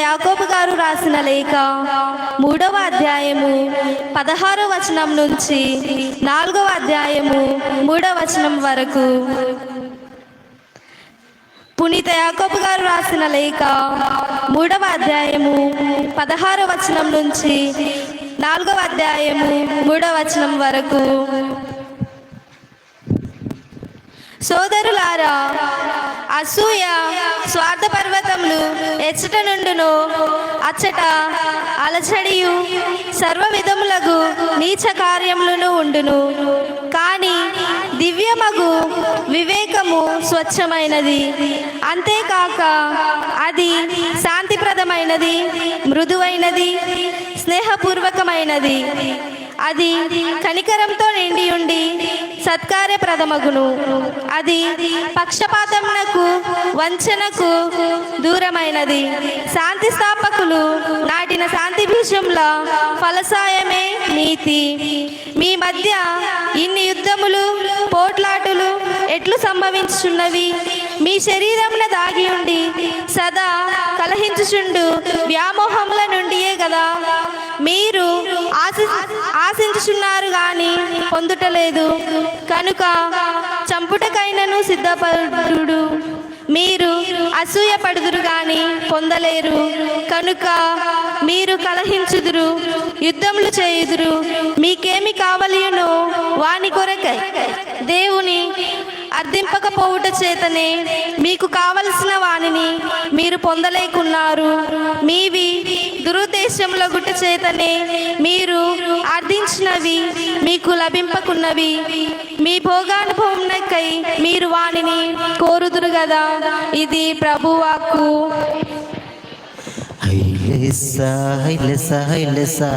యాకోబు గారు రాసిన లేఖ మూడవ అధ్యాయము పదహారో వచనం నుంచి నాలుగవ అధ్యాయము మూడవ వచనం వరకు. పునీత యాకోబు గారు రాసిన లేఖ మూడవ అధ్యాయము పదహారో వచనం నుంచి నాలుగవ అధ్యాయము మూడవ వచనం వరకు. సోదరులారా అసూయ స్వార్థ పర్వతములు ఎచ్చట నుండును అచ్చట అలచడియు సర్వ విధములకు నీచ కార్యములను ఉండును. కానీ దివ్యమగు వివేకము స్వచ్ఛమైనది. అంతేకాక అది శాంతిప్రదమైనది మృదువైనది స్నేహపూర్వకమైనది. అది కనికరంతో నిండి ఉండి సత్కార్యప్రదమగును. అది పక్షపాతమునకు వంచనకు దూరమైనది. శాంతి స్థాపకులు నాటిన శాంతి బీజంల ఫలసాయమే నీతి. మీ మధ్య ఇన్ని యుద్ధములు పోట్లాటులు ఎట్లు సంభవించుచున్నవి? మీ శరీరమున దాగి ఉండి సదా కలహించుచుండు వ్యామోహముల నుండియే కదా మీరు ఆశించుచున్నారు కానీ పొందుటలేదు. కనుక చంపుటకైనను సిద్ధపడు మీరు అసూయ పడుదురు కానీ పొందలేరు. కనుక మీరు కలహించుదురు యుద్ధములు చేయుదురు. మీకేమి కావలియునో వాని కొరకై. దేవుని అర్థింపకపోవుట చేతనే మీకు కావలసిన వానిని మీరు పొందలేకున్నారు. మీవి దురుద్దేశముల గుట్ట చేతనే మీరు అర్థించినవి మీకు లభింపకున్నవి. మీ భోగానుభవంకై మీరు వానిని కోరుదురు కదా ఇది ప్రభువాకు హైలెస్సా హైలెస్సా హైలెస్సా